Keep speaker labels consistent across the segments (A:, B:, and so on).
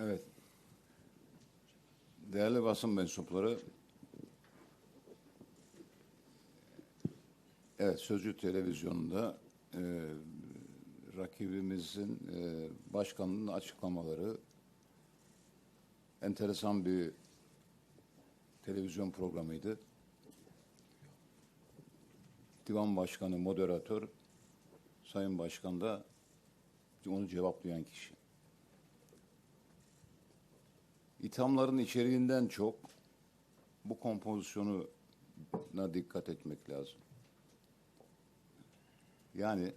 A: Evet. Değerli basın mensupları, evet Sözcü Televizyonu'nda e, rakibimizin e, başkanının açıklamaları enteresan bir televizyon programıydı. Divan Başkanı, moderatör, Sayın Başkan da onu cevaplayan kişi. İthamların içeriğinden çok bu kompozisyonuna dikkat etmek lazım. Yani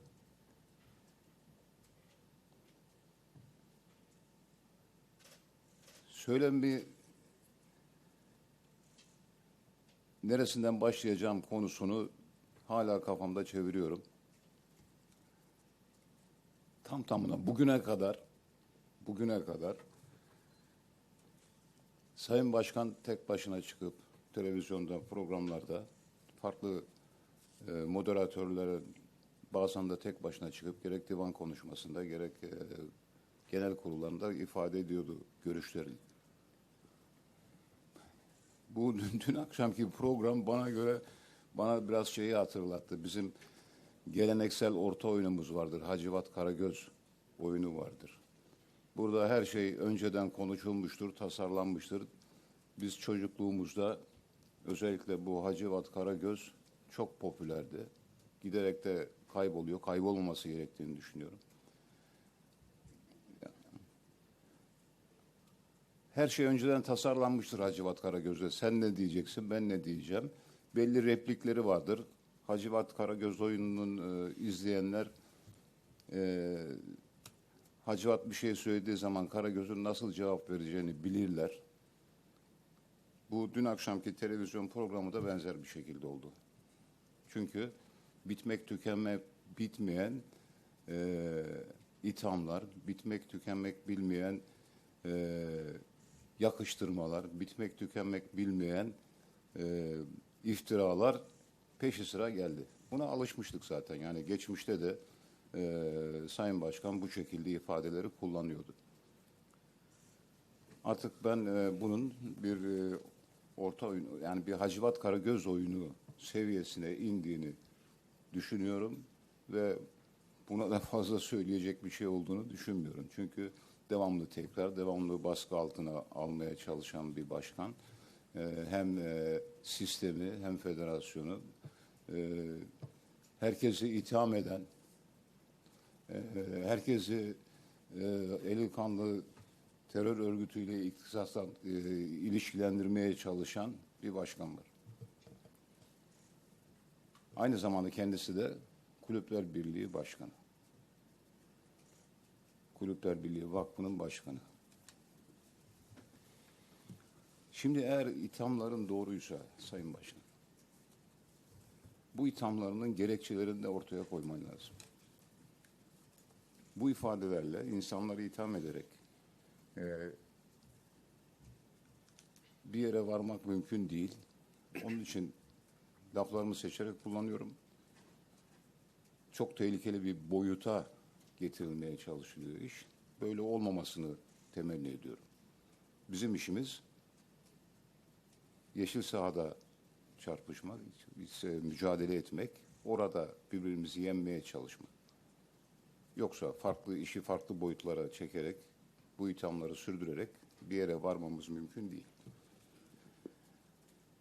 A: söylemi neresinden başlayacağım konusunu hala kafamda çeviriyorum. Tam tamına bugüne kadar bugüne kadar Sayın Başkan tek başına çıkıp televizyonda, programlarda farklı e, moderatörlere bazen de tek başına çıkıp gerek divan konuşmasında gerek e, genel kurullarında ifade ediyordu görüşlerini. Bu dün, dün akşamki program bana göre bana biraz şeyi hatırlattı. Bizim geleneksel orta oyunumuz vardır. Hacivat Karagöz oyunu vardır. Burada her şey önceden konuşulmuştur, tasarlanmıştır. Biz çocukluğumuzda özellikle bu Hacivat Karagöz çok popülerdi. Giderek de kayboluyor. Kaybolmaması gerektiğini düşünüyorum. Her şey önceden tasarlanmıştır Hacivat Karagöz'e. Sen ne diyeceksin, ben ne diyeceğim. Belli replikleri vardır. Hacivat Karagöz oyununun e, izleyenler e, Hacivat bir şey söylediği zaman Karagöz'ün nasıl cevap vereceğini bilirler. Bu dün akşamki televizyon programı da benzer bir şekilde oldu. Çünkü bitmek tükenmek bitmeyen e, ithamlar, bitmek tükenmek bilmeyen e, yakıştırmalar, bitmek tükenmek bilmeyen e, iftiralar peşi sıra geldi. Buna alışmıştık zaten. Yani geçmişte de e, Sayın Başkan bu şekilde ifadeleri kullanıyordu. Artık ben e, bunun bir e, orta oyun, yani bir Hacivat Karagöz oyunu seviyesine indiğini düşünüyorum ve buna da fazla söyleyecek bir şey olduğunu düşünmüyorum. Çünkü devamlı tekrar, devamlı baskı altına almaya çalışan bir başkan e, hem e, sistemi hem federasyonu e, herkesi itham eden, herkesi e, eli kanlı terör örgütüyle iktisattan e, ilişkilendirmeye çalışan bir başkan var. Aynı zamanda kendisi de Kulüpler Birliği Başkanı. Kulüpler Birliği Vakfı'nın başkanı. Şimdi eğer ithamların doğruysa Sayın Başkan, bu ithamlarının gerekçelerini de ortaya koyman lazım. Bu ifadelerle insanları itham ederek e, bir yere varmak mümkün değil. Onun için laflarımı seçerek kullanıyorum. Çok tehlikeli bir boyuta getirilmeye çalışılıyor iş. Böyle olmamasını temenni ediyorum. Bizim işimiz yeşil sahada çarpışmak, mücadele etmek, orada birbirimizi yenmeye çalışmak. Yoksa farklı işi farklı boyutlara çekerek, bu ithamları sürdürerek bir yere varmamız mümkün değil.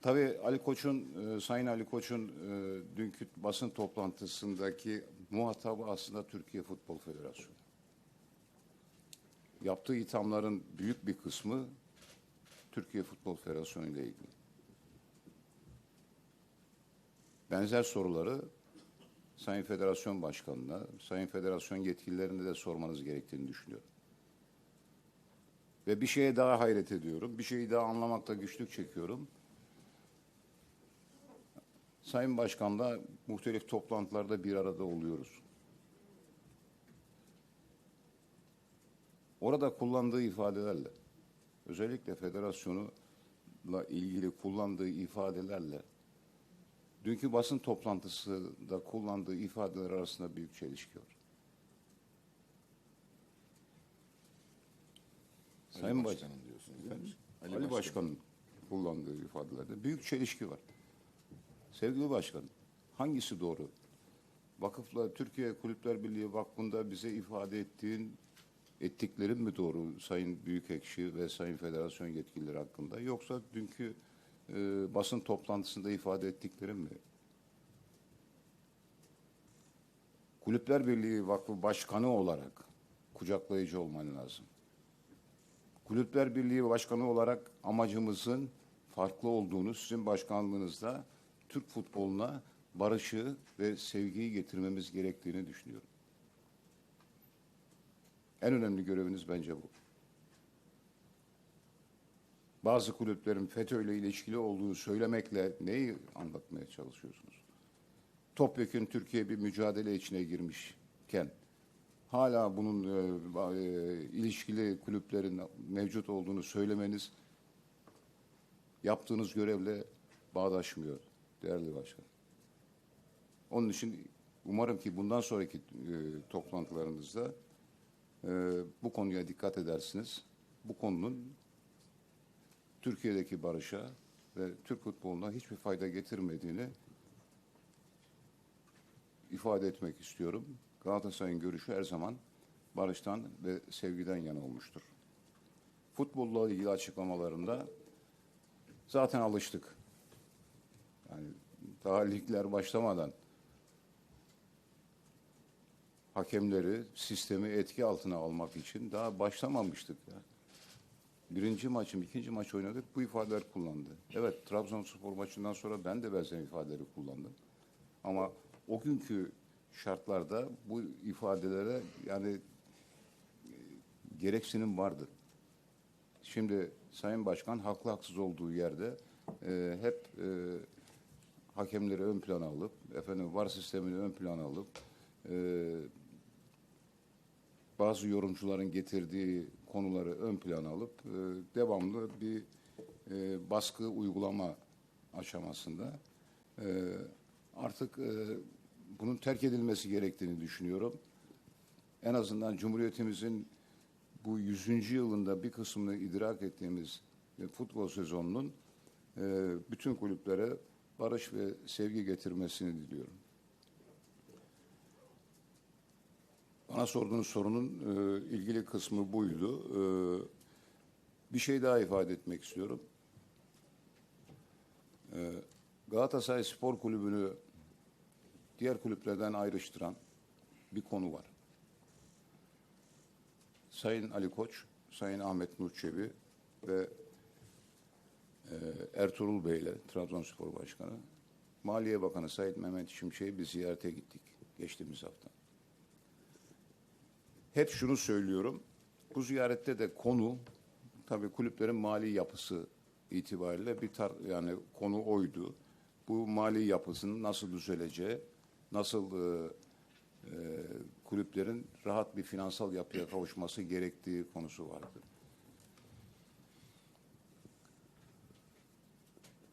A: Tabii Ali Koç'un, e, Sayın Ali Koç'un e, dünkü basın toplantısındaki muhatabı aslında Türkiye Futbol Federasyonu. Yaptığı ithamların büyük bir kısmı Türkiye Futbol Federasyonu ile ilgili. Benzer soruları Sayın Federasyon Başkanı'na, Sayın Federasyon yetkililerine de sormanız gerektiğini düşünüyorum. Ve bir şeye daha hayret ediyorum. Bir şeyi daha anlamakta güçlük çekiyorum. Sayın Başkan'la muhtelif toplantılarda bir arada oluyoruz. Orada kullandığı ifadelerle, özellikle federasyonuyla ilgili kullandığı ifadelerle, dünkü basın toplantısında kullandığı ifadeler arasında büyük çelişki var. Sayın Baş-
B: Başkanım diyorsunuz. değil mi?
A: Ali,
B: Ali
A: Başkan'ın kullandığı ifadelerde büyük çelişki var. Sevgili Başkanım, hangisi doğru? Vakıfla Türkiye Kulüpler Birliği Vakfı'nda bize ifade ettiğin ettiklerin mi doğru Sayın Büyükekşi ve Sayın Federasyon yetkilileri hakkında yoksa dünkü e, basın toplantısında ifade ettiklerin mi? Kulüpler Birliği Vakfı Başkanı olarak kucaklayıcı olman lazım. Kulüpler Birliği Başkanı olarak amacımızın farklı olduğunu sizin başkanlığınızda Türk futboluna barışı ve sevgiyi getirmemiz gerektiğini düşünüyorum. En önemli göreviniz bence bu. Bazı kulüplerin FETÖ ile ilişkili olduğunu söylemekle neyi anlatmaya çalışıyorsunuz? Topyekun Türkiye bir mücadele içine girmişken hala bunun e, e, ilişkili kulüplerin mevcut olduğunu söylemeniz yaptığınız görevle bağdaşmıyor değerli başkan. Onun için umarım ki bundan sonraki e, toplantılarınızda e, bu konuya dikkat edersiniz. Bu konunun Türkiye'deki barışa ve Türk futboluna hiçbir fayda getirmediğini ifade etmek istiyorum. Galatasaray'ın görüşü her zaman barıştan ve sevgiden yana olmuştur. Futbolla ilgili açıklamalarında zaten alıştık. Yani daha ligler başlamadan hakemleri, sistemi etki altına almak için daha başlamamıştık. Ya. Birinci maçım, ikinci maç oynadık, bu ifadeler kullandı. Evet, Trabzonspor maçından sonra ben de benzer ifadeleri kullandım. Ama o günkü şartlarda bu ifadelere yani e, gereksinim vardı. Şimdi Sayın Başkan haklı haksız olduğu yerde e, hep e, hakemleri ön plana alıp, efendim var sistemini ön plana alıp, e, bazı yorumcuların getirdiği konuları ön plana alıp e, devamlı bir e, baskı uygulama aşamasında e, artık e, bunun terk edilmesi gerektiğini düşünüyorum. En azından Cumhuriyetimizin bu 100. yılında bir kısmını idrak ettiğimiz e, futbol sezonunun e, bütün kulüplere barış ve sevgi getirmesini diliyorum. Bana sorduğunuz sorunun e, ilgili kısmı buydu. E, bir şey daha ifade etmek istiyorum. E, Galatasaray Spor Kulübü'nü diğer kulüplerden ayrıştıran bir konu var. Sayın Ali Koç, Sayın Ahmet Nur Çebi ve e, Ertuğrul Bey ile Trabzonspor Başkanı, Maliye Bakanı Sayın Mehmet Şimşek'i bir ziyarete gittik geçtiğimiz hafta. Hep şunu söylüyorum. Bu ziyarette de konu tabii kulüplerin mali yapısı itibariyle bir tar yani konu oydu. Bu mali yapısının nasıl düzeleceği, nasıl e, e, kulüplerin rahat bir finansal yapıya kavuşması gerektiği konusu vardı.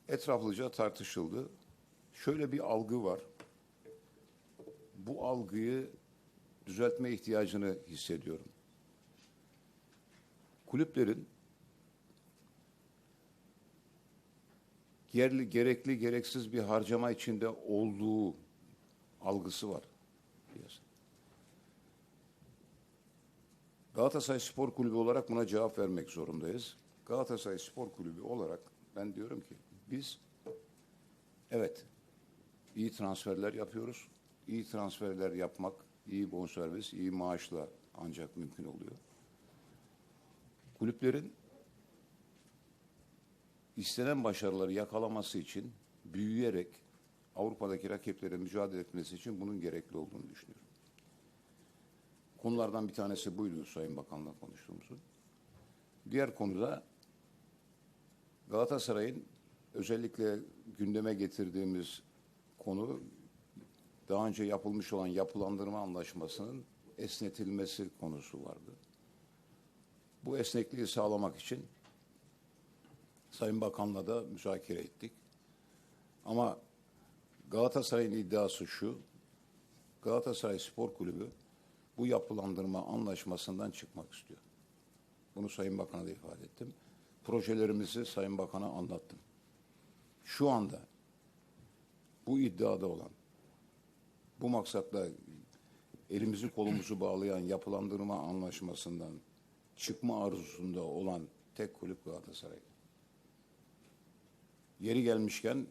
A: Etraflıca tartışıldı. Şöyle bir algı var. Bu algıyı düzeltme ihtiyacını hissediyorum. Kulüplerin yerli, gerekli gereksiz bir harcama içinde olduğu algısı var. Galatasaray Spor Kulübü olarak buna cevap vermek zorundayız. Galatasaray Spor Kulübü olarak ben diyorum ki biz evet iyi transferler yapıyoruz. İyi transferler yapmak, iyi bonservis, iyi maaşla ancak mümkün oluyor. Kulüplerin istenen başarıları yakalaması için büyüyerek Avrupa'daki rakiplere mücadele etmesi için bunun gerekli olduğunu düşünüyorum. Konulardan bir tanesi buydu Sayın Bakan'la konuştuğumuzu. Diğer konuda Galatasaray'ın özellikle gündeme getirdiğimiz konu daha önce yapılmış olan yapılandırma anlaşmasının esnetilmesi konusu vardı. Bu esnekliği sağlamak için Sayın Bakan'la da müzakere ettik. Ama Galatasaray'ın iddiası şu, Galatasaray Spor Kulübü bu yapılandırma anlaşmasından çıkmak istiyor. Bunu Sayın Bakan'a da ifade ettim. Projelerimizi Sayın Bakan'a anlattım. Şu anda bu iddiada olan, bu maksatla elimizi kolumuzu bağlayan yapılandırma anlaşmasından çıkma arzusunda olan tek kulüp Galatasaray. Yeri gelmişken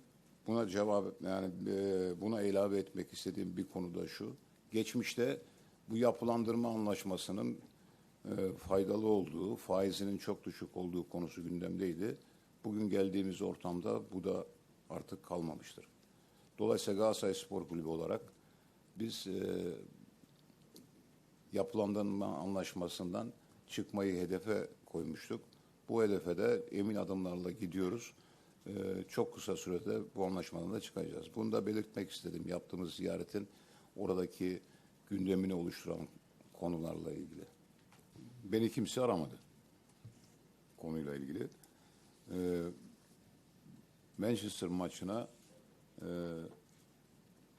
A: buna cevap yani e, buna ilave etmek istediğim bir konu da şu. Geçmişte bu yapılandırma anlaşmasının e, faydalı olduğu, faizinin çok düşük olduğu konusu gündemdeydi. Bugün geldiğimiz ortamda bu da artık kalmamıştır. Dolayısıyla Galatasaray Spor Kulübü olarak biz e, yapılandırma anlaşmasından çıkmayı hedefe koymuştuk. Bu hedefe de emin adımlarla gidiyoruz. Ee, çok kısa sürede bu anlaşmadan da çıkacağız. Bunu da belirtmek istedim. Yaptığımız ziyaretin oradaki gündemini oluşturan konularla ilgili. Beni kimse aramadı konuyla ilgili. Ee, Manchester maçına e,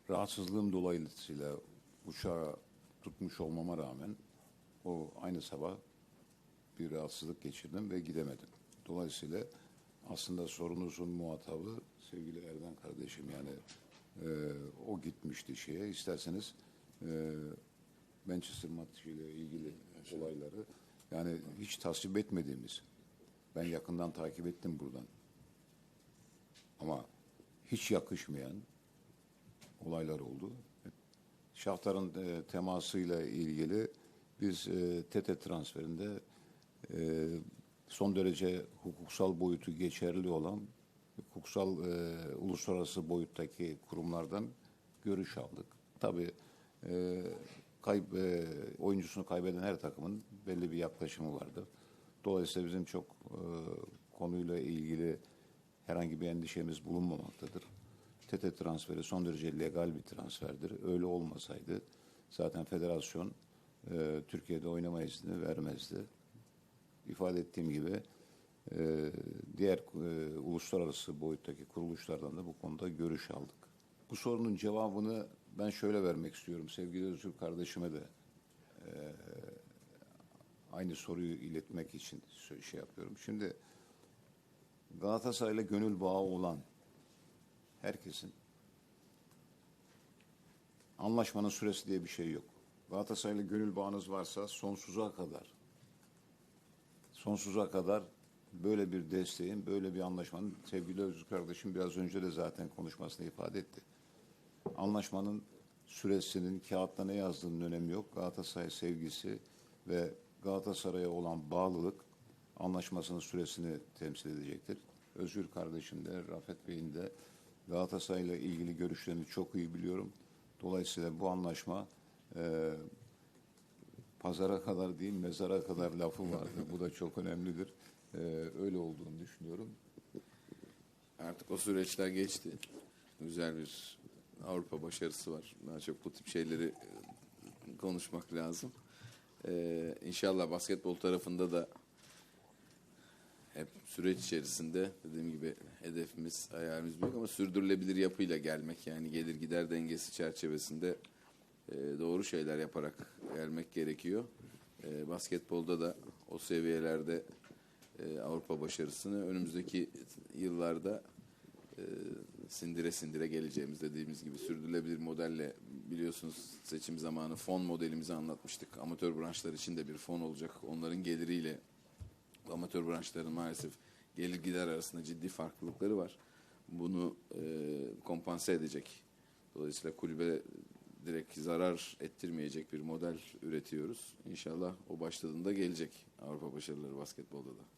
A: rahatsızlığım dolayısıyla uçağı tutmuş olmama rağmen o aynı sabah bir rahatsızlık geçirdim ve gidemedim. Dolayısıyla aslında sorunuzun muhatabı sevgili Erden kardeşim yani e, o gitmişti şeye. İsterseniz e, Manchester maçıyla ilgili olayları yani hiç tasvip etmediğimiz ben yakından takip ettim buradan. Ama hiç yakışmayan olaylar oldu. Şahtar'ın e, temasıyla ilgili biz e, TETE transferinde e, son derece hukuksal boyutu geçerli olan hukuksal e, uluslararası boyuttaki kurumlardan görüş aldık. Tabii e, kayb, e, oyuncusunu kaybeden her takımın belli bir yaklaşımı vardır. Dolayısıyla bizim çok e, konuyla ilgili herhangi bir endişemiz bulunmamaktadır. TT transferi son derece legal bir transferdir. Öyle olmasaydı zaten federasyon e, Türkiye'de oynama izni vermezdi. İfade ettiğim gibi e, diğer e, uluslararası boyuttaki kuruluşlardan da bu konuda görüş aldık. Bu sorunun cevabını ben şöyle vermek istiyorum. Sevgili Özgür kardeşime de e, aynı soruyu iletmek için şey yapıyorum. Şimdi Galatasaray'la gönül bağı olan herkesin anlaşmanın süresi diye bir şey yok. Galatasaray'la gönül bağınız varsa sonsuza kadar sonsuza kadar böyle bir desteğin, böyle bir anlaşmanın sevgili Özgür kardeşim biraz önce de zaten konuşmasında ifade etti. Anlaşmanın süresinin kağıtta ne yazdığının önemi yok. Galatasaray sevgisi ve Galatasaray'a olan bağlılık anlaşmasının süresini temsil edecektir. Özgür kardeşim de, Rafet Bey'in de Galatasaray'la ilgili görüşlerini çok iyi biliyorum. Dolayısıyla bu anlaşma e, pazara kadar değil mezara kadar lafı vardı. Bu da çok önemlidir. E, öyle olduğunu düşünüyorum.
B: Artık o süreçler geçti. Güzel bir Avrupa başarısı var. Daha çok bu tip şeyleri e, konuşmak lazım. Ee, inşallah basketbol tarafında da hep süreç içerisinde dediğim gibi hedefimiz, hayalimiz büyük ama sürdürülebilir yapıyla gelmek yani gelir gider dengesi çerçevesinde e, doğru şeyler yaparak gelmek gerekiyor. E, basketbolda da o seviyelerde e, Avrupa başarısını önümüzdeki yıllarda e, sindire sindire geleceğimiz dediğimiz gibi sürdürülebilir modelle biliyorsunuz seçim zamanı fon modelimizi anlatmıştık. Amatör branşlar için de bir fon olacak. Onların geliriyle amatör branşların maalesef gelir gider arasında ciddi farklılıkları var. Bunu e, kompanse edecek. Dolayısıyla kulübe direkt zarar ettirmeyecek bir model üretiyoruz. İnşallah o başladığında gelecek Avrupa başarıları basketbolda da.